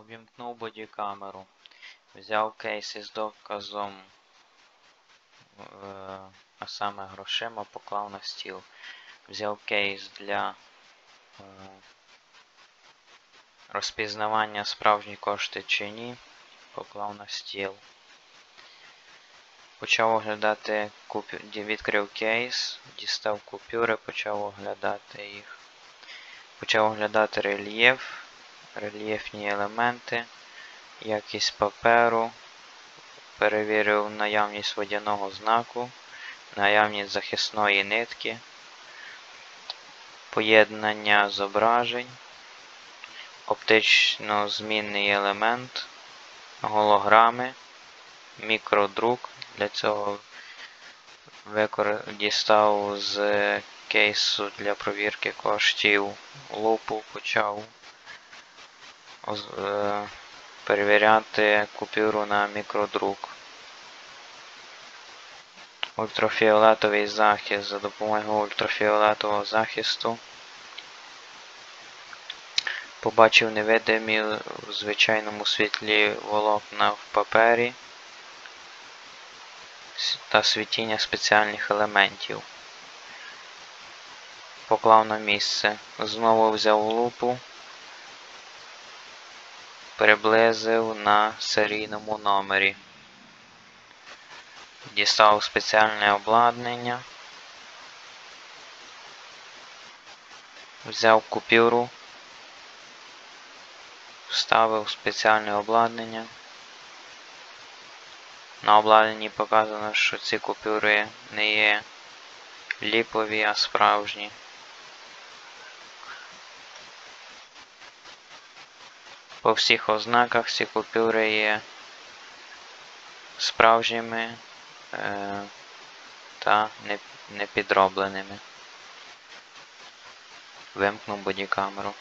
Увімкнув бодікамеру. Взяв кейс із доказом, е, а саме грошима, поклав на стіл. Взяв кейс для е, розпізнавання справжні кошти чи ні, поклав на стіл. Почав оглядати купю... відкрив кейс, дістав купюри, почав оглядати їх. Почав оглядати рельєф, рельєфні елементи, якість паперу, перевірив наявність водяного знаку, наявність захисної нитки, поєднання зображень, оптично змінний елемент, голограми, мікродрук. Для цього дістав з кейсу для провірки коштів лупу, почав перевіряти купюру на мікродрук. Ультрафіолетовий захист за допомогою ультрафіолетового захисту. Побачив невидимі в звичайному світлі волокна в папері та світіння спеціальних елементів. Поклав на місце. Знову взяв лупу, приблизив на серійному номері. Дістав спеціальне обладнання. Взяв купюру, вставив спеціальне обладнання. На обладнанні показано, що ці купюри не є ліпові, а справжні. По всіх ознаках ці купюри є справжніми е, та непідробленими. не Вимкну бодікамеру.